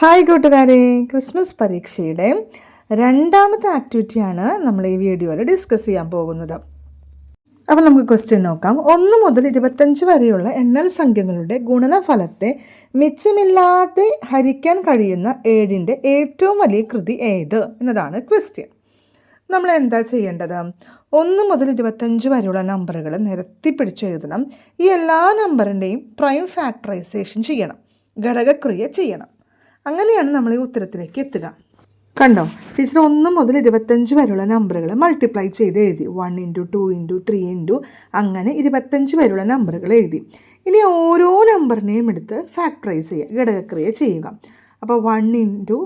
Hi കൂട്ടുകാരെ. Christmas പരീക്ഷയുടെ രണ്ടാമത്തെ ആക്ടിവിറ്റിയാണ് നമ്മൾ ഈ വീഡിയോയിൽ ഡിസ്കസ് ചെയ്യാൻ പോകുന്നത്. അപ്പോൾ നമുക്ക് ക്വസ്റ്റ്യൻ നോക്കാം. ഒന്ന് മുതൽ ഇരുപത്തഞ്ച് വരെയുള്ള എണ്ണൽ സംഖ്യകളുടെ ഗുണനഫലത്തെ മിച്ചമില്ലാതെ ഹരിക്കാൻ കഴിയുന്ന ഏഴിന്റെ ഏറ്റവും വലിയ കൃതി ഏത് എന്നതാണ് ക്വസ്റ്റ്യൻ. നമ്മൾ എന്താ ചെയ്യേണ്ടത്? ഒന്ന് മുതൽ ഇരുപത്തഞ്ച് വരെയുള്ള നമ്പറുകൾ നിരത്തി പിടിച്ചെഴുതണം. ഈ എല്ലാ നമ്പറിന്റെയും പ്രൈം ഫാക്ടറൈസേഷൻ ചെയ്യണം. ഘടകക്രിയ ചെയ്യണം. അങ്ങനെയാണ് നമ്മൾ ഈ ഉത്തരത്തിലേക്ക് എത്തുക. കണ്ടോ? ടീച്ചർ ഒന്ന് മുതൽ ഇരുപത്തഞ്ച് വരെയുള്ള നമ്പറുകൾ മൾട്ടിപ്ലൈ ചെയ്ത് എഴുതി. One into two into three into അങ്ങനെ ഇരുപത്തഞ്ച് വരെയുള്ള നമ്പറുകൾ എഴുതി. ഇനി ഓരോ നമ്പറിനെയും എടുത്ത് ഫാക്ടറൈസ് ചെയ്യുക ഘടകക്രിയ ചെയ്യുക. അപ്പോൾ one into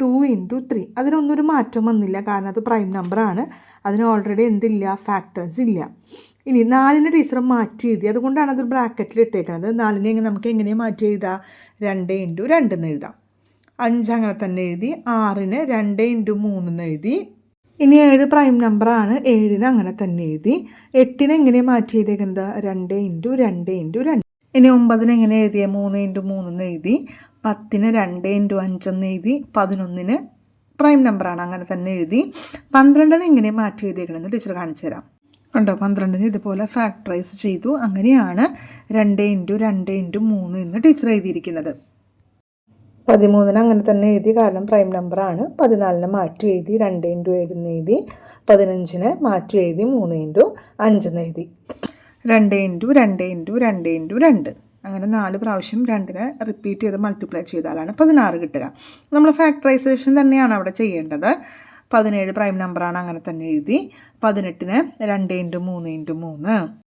two into three അതിനൊന്നും ഒരു മാറ്റം വന്നില്ല കാരണം അത് പ്രൈം നമ്പറാണ് അതിന് ഓൾറെഡി എന്തില്ല? ഫാക്ടേഴ്സ് ഇല്ല. ഇനി നാലിന് ടീച്ചർ മാറ്റി എഴുതി. അതുകൊണ്ടാണ് അത് ബ്രാക്കറ്റിൽ ഇട്ടേക്കുന്നത് നാലിനെ നമുക്ക് എങ്ങനെ മാറ്റി എഴുതാം? രണ്ട് ഇന്റു രണ്ടെന്ന് എഴുതാം. അഞ്ച് അങ്ങനെ തന്നെ എഴുതി ആറിന് രണ്ട് ഇന്റു മൂന്നെന്ന് എഴുതി. ഇനി ഏഴ് പ്രൈം നമ്പറാണ് ഏഴിന് അങ്ങനെ തന്നെ എഴുതി. എട്ടിന് എങ്ങനെ മാറ്റി എഴുതിയേക്കുന്നത് രണ്ട് ഇന്റു രണ്ട് ഇന്റു രണ്ട്. ഇനി ഒമ്പതിന് എങ്ങനെ എഴുതിയ? മൂന്ന് ഇന്റു മൂന്നെന്ന് എഴുതി. പത്തിന് രണ്ട് ഇന്റു അഞ്ചെന്ന് എഴുതി. പതിനൊന്നിന് പ്രൈം നമ്പറാണ് അങ്ങനെ തന്നെ എഴുതി. പന്ത്രണ്ടിന് എങ്ങനെ മാറ്റി എഴുതിയേക്കണമെന്ന് ടീച്ചർ കാണിച്ചു തരാം. കണ്ടോ? പന്ത്രണ്ടിന് ഇതുപോലെ ഫാക്ടറൈസ് ചെയ്തു. അങ്ങനെയാണ് രണ്ട് ഇന്റു രണ്ട് ഇന്റു മൂന്ന് എന്ന് ടീച്ചർ എഴുതിയിരിക്കുന്നത്. പതിമൂന്നിന് അങ്ങനെ തന്നെ എഴുതി. കാരണം പ്രൈം നമ്പറാണ് പതിനാലിന് മാറ്റി എഴുതി. രണ്ട് ഇന്റു ഏഴെന്ന് എഴുതി. പതിനഞ്ചിന് മാറ്റി എഴുതി. മൂന്ന് ഇന്റു അഞ്ചെന്ന് എഴുതി. രണ്ട് ഇന്റു രണ്ട് ഇന്റു രണ്ട് ഇന്റു രണ്ട്. അങ്ങനെ നാല് പ്രാവശ്യം രണ്ടിനെ റിപ്പീറ്റ് ചെയ്ത് മൾട്ടിപ്ലൈ ചെയ്താലാണ് പതിനാറ് കിട്ടുക. നമ്മൾ ഫാക്ടറൈസേഷൻ തന്നെയാണ് അവിടെ ചെയ്യേണ്ടത്. പതിനേഴ് പ്രൈം നമ്പറാണ് അങ്ങനെ തന്നെ എഴുതി. പതിനെട്ടിന് രണ്ട് ഇന്റു മൂന്ന് ഇന്റു മൂന്ന്.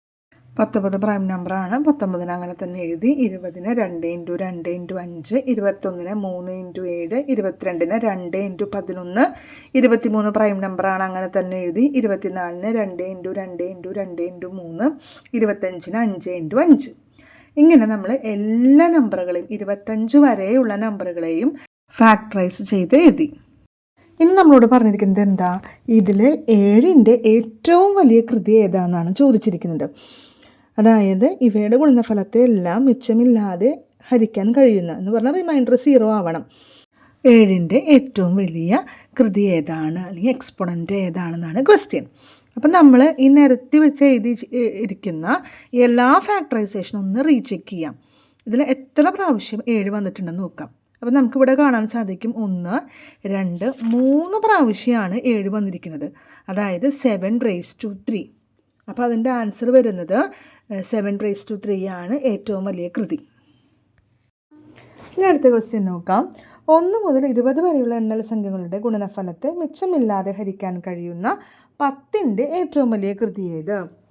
പത്തൊമ്പത് പ്രൈം നമ്പറാണ് പത്തൊമ്പതിന് അങ്ങനെ തന്നെ എഴുതി ഇരുപതിന് രണ്ട് ഇന്റു രണ്ട് ഇന്റു അഞ്ച് ഇരുപത്തൊന്നിന് മൂന്ന് ഇന്റു ഏഴ് ഇരുപത്തിരണ്ടിന് രണ്ട് ഇന്റു പതിനൊന്ന് ഇരുപത്തിമൂന്ന് പ്രൈം നമ്പറാണ് അങ്ങനെ തന്നെ എഴുതി ഇരുപത്തിനാലിന് രണ്ട് ഇന്റു രണ്ട് ഇന്റു രണ്ട് ഇന്റു മൂന്ന് ഇരുപത്തഞ്ചിന് അഞ്ച് ഇന്റു അഞ്ച്. ഇങ്ങനെ നമ്മൾ എല്ലാ നമ്പറുകളെയും ഇരുപത്തഞ്ച് വരെയുള്ള നമ്പറുകളെയും ഫാക്ടറൈസ് ചെയ്ത് എഴുതി. ഇനി നമ്മളോട് പറഞ്ഞിരിക്കുന്നത് എന്താ? ഇതിൽ ഏഴിന്റെ ഏറ്റവും വലിയ കൃതി ഏതാണെന്നാണ് ചോദിച്ചിരിക്കുന്നത്. അതായത് ഇവയുടെ ഗുണനഫലത്തെ എല്ലാം മിച്ചമില്ലാതെ ഹരിക്കാൻ കഴിയുന്ന എന്ന് പറഞ്ഞാൽ റിമൈൻഡർ സീറോ ആവണം. ഏഴിന്റെ ഏറ്റവും വലിയ കൃതി ഏതാണ്? അല്ലെങ്കിൽ എക്സ്പൊണന്റ് ഏതാണെന്നാണ് ക്വസ്റ്റ്യൻ അപ്പം നമ്മൾ ഈ നിരത്തി വെച്ച് എഴുതി ഇരിക്കുന്ന എല്ലാ ഫാക്ടറൈസേഷനും ഒന്ന് റീചെക്ക് ചെയ്യാം. ഇതിൽ എത്ര പ്രാവശ്യം ഏഴ് വന്നിട്ടുണ്ടെന്ന് നോക്കാം. അപ്പം നമുക്കിവിടെ കാണാൻ സാധിക്കും ഒന്ന് രണ്ട് മൂന്ന് പ്രാവശ്യമാണ് ഏഴ് വന്നിരിക്കുന്നത്. അതായത് സെവൻ റേസ് ടു ത്രീ അപ്പോൾ അതിന്റെ ആൻസർ വരുന്നത് സെവൻ റേസ് ടു ത്രീ ആണ് ഏറ്റവും വലിയ കൃതി. ഇനി അടുത്ത ക്വസ്റ്റ്യൻ നോക്കാം. ഒന്ന് മുതൽ ഇരുപത് വരെയുള്ള എണ്ണൽ സംഖ്യകളുടെ ഗുണനഫലത്തെ മിച്ചമില്ലാതെ ഹരിക്കാൻ കഴിയുന്ന പത്തിന്റെ ഏറ്റവും വലിയ കൃതി ഏത്?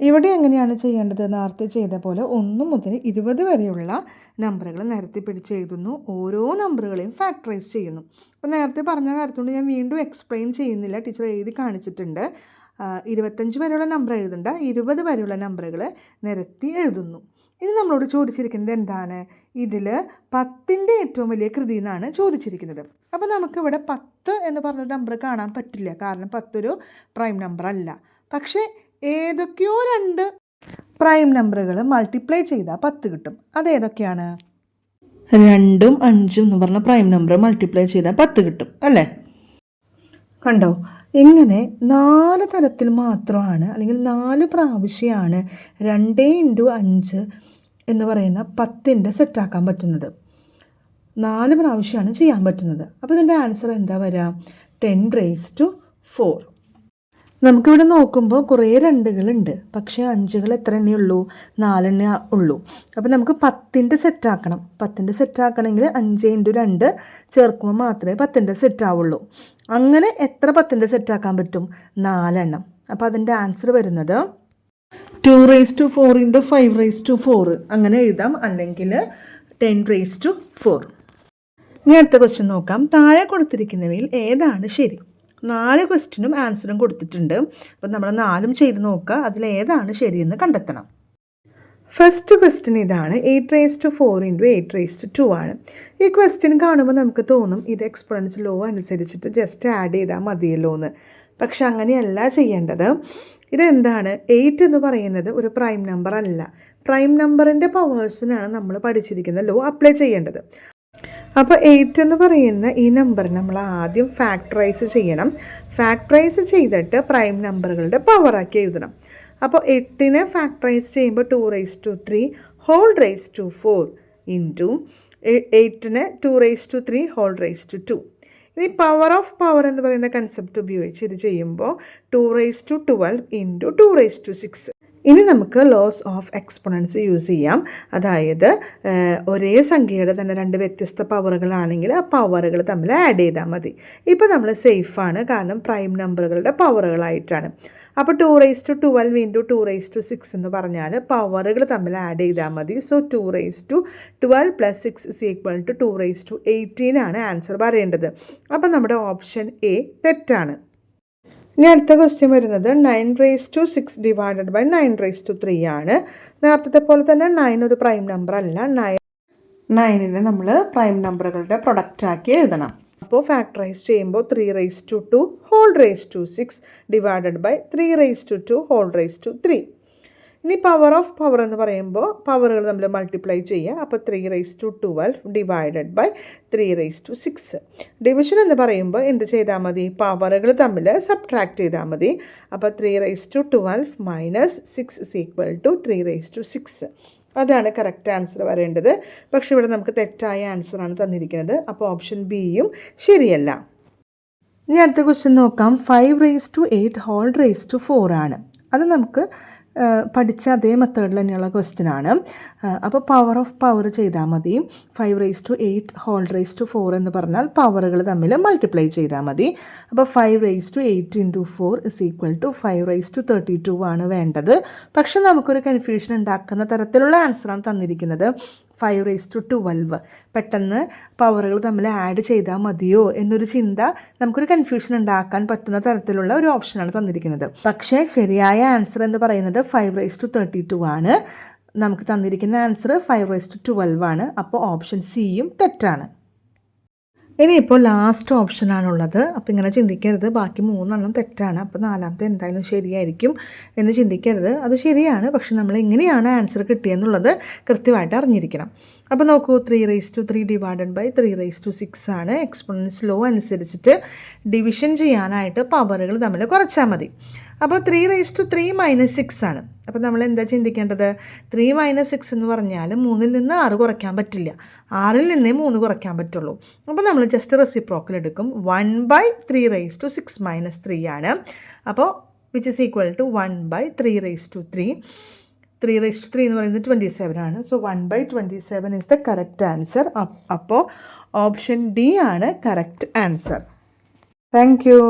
ഇവിടെ എങ്ങനെയാണ് ചെയ്യേണ്ടത്? നേരത്തെ ചെയ്ത പോലെ ഒന്ന് മുതൽ ഇരുപത് വരെയുള്ള നമ്പറുകൾ നിരത്തി പിടിച്ചെഴുതുന്നു ഓരോ നമ്പറുകളെയും ഫാക്ടറൈസ് ചെയ്യുന്നു. അപ്പോൾ നേരത്തെ പറഞ്ഞ കാര്യത്തോണ്ട് ഞാൻ വീണ്ടും എക്സ്പ്ലെയിൻ ചെയ്യുന്നില്ല. ടീച്ചർ എഴുതി കാണിച്ചിട്ടുണ്ട്. ഇരുപത്തഞ്ച് വരെയുള്ള നമ്പർ എഴുതണ്ട. ഇരുപത് വരെയുള്ള നമ്പറുകൾ നിരത്തി എഴുതുന്നു. ഇനി നമ്മളോട് ചോദിച്ചിരിക്കുന്നത് എന്താണ്? ഇതിൽ പത്തിന്റെ ഏറ്റവും വലിയ കൃതി എന്നാണ് ചോദിച്ചിരിക്കുന്നത്. അപ്പോൾ നമുക്കിവിടെ പത്ത് എന്ന് പറഞ്ഞ നമ്പർ കാണാൻ പറ്റില്ല. കാരണം പത്തൊരു പ്രൈം നമ്പർ അല്ല. പക്ഷേ ഏതൊക്കെയോ രണ്ട് പ്രൈം നമ്പറുകൾ മൾട്ടിപ്ലൈ ചെയ്താൽ പത്ത് കിട്ടും. അതേതൊക്കെയാണ്? രണ്ടും അഞ്ചും എന്ന് പറഞ്ഞ പ്രൈം നമ്പർ മൾട്ടിപ്ലൈ ചെയ്താൽ പത്ത് കിട്ടും. അല്ലേ? കണ്ടോ? ഇങ്ങനെ നാല് തരത്തിൽ മാത്രമാണ് അല്ലെങ്കിൽ നാല് പ്രാവശ്യമാണ് രണ്ട് ഇന്റു അഞ്ച് എന്ന് പറയുന്ന പത്തിന്റെ സെറ്റാക്കാൻ പറ്റുന്നത്. നാല് പ്രാവശ്യമാണ് ചെയ്യാൻ പറ്റുന്നത്. അപ്പോൾ ഇതിന്റെ ആൻസർ എന്താ വരിക ടെൻ റേസ് ടു ഫോർ. നമുക്കിവിടെ നോക്കുമ്പോൾ കുറേ രണ്ടുകളുണ്ട്. പക്ഷേ അഞ്ചുകൾ എത്ര എണ്ണേ ഉള്ളൂ? നാലെണ്ണ ഉള്ളൂ. അപ്പോൾ നമുക്ക് പത്തിന്റെ സെറ്റാക്കണം. പത്തിന്റെ സെറ്റാക്കണമെങ്കിൽ അഞ്ച് ഇന്റു രണ്ട് ചേർക്കുമ്പോൾ മാത്രമേ പത്തിന്റെ സെറ്റാവുള്ളൂ. അങ്ങനെ എത്ര പത്തിന്റെ സെറ്റാക്കാൻ പറ്റും? നാലെണ്ണം. അപ്പോൾ അതിന്റെ ആൻസർ വരുന്നത് two raise two four into five raise two four അങ്ങനെ എഴുതാം. അല്ലെങ്കിൽ ടെൻ റേസ് ടു ഫോർ ഇനി അടുത്ത ക്വസ്റ്റ്യൻ നോക്കാം. താഴെ കൊടുത്തിരിക്കുന്നവയിൽ ഏതാണ് ശരി? നാല് ക്വസ്റ്റ്യനും ആൻസറും കൊടുത്തിട്ടുണ്ട്. അപ്പം നമ്മൾ നാലും ചെയ്ത് നോക്കുക. അതിലേതാണ് ശരിയെന്ന് കണ്ടെത്തണം. ഫസ്റ്റ് ക്വസ്റ്റ്യൻ ഇതാണ്. Eight raise two four into eight raise two two ആണ്. ഈ ക്വസ്റ്റ്യൻ കാണുമ്പോൾ നമുക്ക് തോന്നും ഇത് എക്സ്പൊണൻസ് ലോ അനുസരിച്ചിട്ട് ജസ്റ്റ് ആഡ് ചെയ്താൽ മതിയല്ലോ എന്ന്. പക്ഷെ അങ്ങനെയല്ല ചെയ്യേണ്ടത്. ഇതെന്താണ്? എയ്റ്റ് എന്ന് പറയുന്നത് ഒരു പ്രൈം നമ്പർ അല്ല. പ്രൈം നമ്പറിന്റെ പവേഴ്സിനാണ് നമ്മൾ പഠിച്ചിരിക്കുന്ന ലോ അപ്ലൈ ചെയ്യേണ്ടത്. അപ്പോൾ എയ്റ്റ് എന്ന് പറയുന്ന ഈ നമ്പർ നമ്മൾ ആദ്യം ഫാക്ടറൈസ് ചെയ്യണം. ഫാക്ടറൈസ് ചെയ്തിട്ട് പ്രൈം നമ്പറുകളുടെ പവറാക്കി എഴുതണം. അപ്പോൾ എട്ടിനെ ഫാക്ടറൈസ് ചെയ്യുമ്പോൾ two raise two three whole raise two four into എയ്റ്റിന് two raise two three whole raise two two ഇനി പവർ ഓഫ് പവർ എന്ന് പറയുന്ന കൺസെപ്റ്റ് ഉപയോഗിച്ച് ഇത് ചെയ്യുമ്പോൾ two raise two twelve into two raise two six ഇനി നമുക്ക് loss of എക്സ്പൊണൻസ് use ചെയ്യാം. അതായത് ഒരേ സംഖ്യയുടെ തന്നെ രണ്ട് വ്യത്യസ്ത പവറുകളാണെങ്കിൽ ആ പവറുകൾ തമ്മിൽ ആഡ് ചെയ്താൽ മതി. ഇപ്പോൾ നമ്മൾ സേഫാണ് കാരണം പ്രൈം നമ്പറുകളുടെ പവറുകളായിട്ടാണ് അപ്പോൾ two raise two twelve into two raise two six എന്ന് പറഞ്ഞാൽ പവറുകൾ തമ്മിൽ ആഡ് ചെയ്താൽ മതി. So two raise two twelve plus six is equal to two raise two eighteen ആണ് ആൻസർ പറയേണ്ടത്. അപ്പോൾ നമ്മുടെ ഓപ്ഷൻ എ തെറ്റാണ്. ഇനി അടുത്ത ക്വസ്റ്റ്യൻ വരുന്നത് nine raise two six divided by nine raise two three ആണ്. നേരത്തെ പോലെ തന്നെ നയൻ ഒരു പ്രൈം നമ്പർ അല്ല. നയൻ നയനിനെ നമ്മൾ പ്രൈം നമ്പറുകളുടെ പ്രൊഡക്റ്റ് ആക്കി എഴുതണം. അപ്പോൾ ഫാക്ടറൈസ് ചെയ്യുമ്പോൾ three raise two two whole raise two six divided by three raise two two whole raise two three ഇനി പവർ ഓഫ് പവർ എന്ന് പറയുമ്പോൾ പവറുകൾ നമ്മൾ മൾട്ടിപ്ലൈ ചെയ്യുക. അപ്പോൾ three raise two twelve divided by three raise two six division എന്ന് പറയുമ്പോൾ എന്ത് ചെയ്താൽ മതി? പവറുകൾ തമ്മിൽ സബ്ട്രാക്ട് ചെയ്താൽ മതി. അപ്പോൾ three raise two twelve minus six is equal to three raise two six അതാണ് കറക്റ്റ് ആൻസർ വരേണ്ടത്. പക്ഷേ ഇവിടെ നമുക്ക് തെറ്റായ ആൻസറാണ് തന്നിരിക്കുന്നത്. അപ്പോൾ ഓപ്ഷൻ ബിയും ശരിയല്ല. ഇനി അടുത്ത ക്വസ്റ്റ്യൻ നോക്കാം. Five raise two eight whole raise two four ആണ്. അത് നമുക്ക് പഠിച്ച അതേ മെത്തേഡിൽ തന്നെയുള്ള ക്വസ്റ്റ്യൻ ആണ്. അപ്പോൾ പവർ ഓഫ് പവർ ചെയ്താൽ മതി. Five raise two eight whole raise two four എന്ന് പറഞ്ഞാൽ പവറുകൾ തമ്മിൽ മൾട്ടിപ്ലൈ ചെയ്താൽ മതി. അപ്പോൾ five raise two eight into four is equal to five raise two thirty two ആണ് വേണ്ടത്. പക്ഷെ നമുക്കൊരു കൺഫ്യൂഷൻ ഉണ്ടാക്കുന്ന തരത്തിലുള്ള ആൻസറാണ് തന്നിരിക്കുന്നത്. ഫൈവ് റേസ് ടു ട്വൽവ് പെട്ടെന്ന് പവറുകൾ തമ്മിൽ ആഡ് ചെയ്താൽ മതിയോ എന്നൊരു ചിന്ത നമുക്കൊരു കൺഫ്യൂഷൻ ഉണ്ടാക്കാൻ പറ്റുന്ന തരത്തിലുള്ള ഒരു ഓപ്ഷനാണ് തന്നിരിക്കുന്നത്. പക്ഷേ ശരിയായ ആൻസർ എന്ന് പറയുന്നത് five raise two thirty two ആണ്. നമുക്ക് തന്നിരിക്കുന്ന answer five raise two twelve ആണ്. അപ്പോൾ ഓപ്ഷൻ സിയും തെറ്റാണ്. ഇനി ഇനിയിപ്പോൾ ലാസ്റ്റ് ഓപ്ഷനാണുള്ളത് അപ്പോൾ ഇങ്ങനെ ചിന്തിക്കരുത്. ബാക്കി മൂന്നെണ്ണം തെറ്റാണ്. അപ്പോൾ നാലാമത്തെ എന്തായാലും ശരിയായിരിക്കും എന്ന് ചിന്തിക്കരുത്. അത് ശരിയാണ്. പക്ഷെ നമ്മൾ എങ്ങനെയാണ് ആൻസർ കിട്ടിയെന്നുള്ളത് കൃത്യമായിട്ട് അറിഞ്ഞിരിക്കണം. അപ്പോൾ നോക്കൂ three raise to three divided by three raise to six ആണ്. എക്സ്പോണൻസ് ലോ അനുസരിച്ചിട്ട് ഡിവിഷൻ ചെയ്യാനായിട്ട് പവറുകൾ തമ്മിൽ കുറച്ചാൽ മതി. അപ്പോൾ three raise two three minus six ആണ്. അപ്പോൾ നമ്മൾ എന്താ ചിന്തിക്കേണ്ടത്? ത്രീ മൈനസ് സിക്സ് എന്ന് പറഞ്ഞാൽ മൂന്നിൽ നിന്ന് ആറ് കുറയ്ക്കാൻ പറ്റില്ല. ആറിൽ നിന്നേ മൂന്ന് കുറയ്ക്കാൻ പറ്റുള്ളൂ. അപ്പോൾ നമ്മൾ ജസ്റ്റ് റെസിപ്രോക്കൽ എടുക്കും. One by three raise two six minus three ആണ്. അപ്പോൾ which is equal to one by three raise two three three raise two three എന്ന് പറയുന്നത് ട്വന്റി സെവൻ ആണ്. So one by twenty seven is the correct answer അപ്പോൾ option D ആണ് correct answer thank U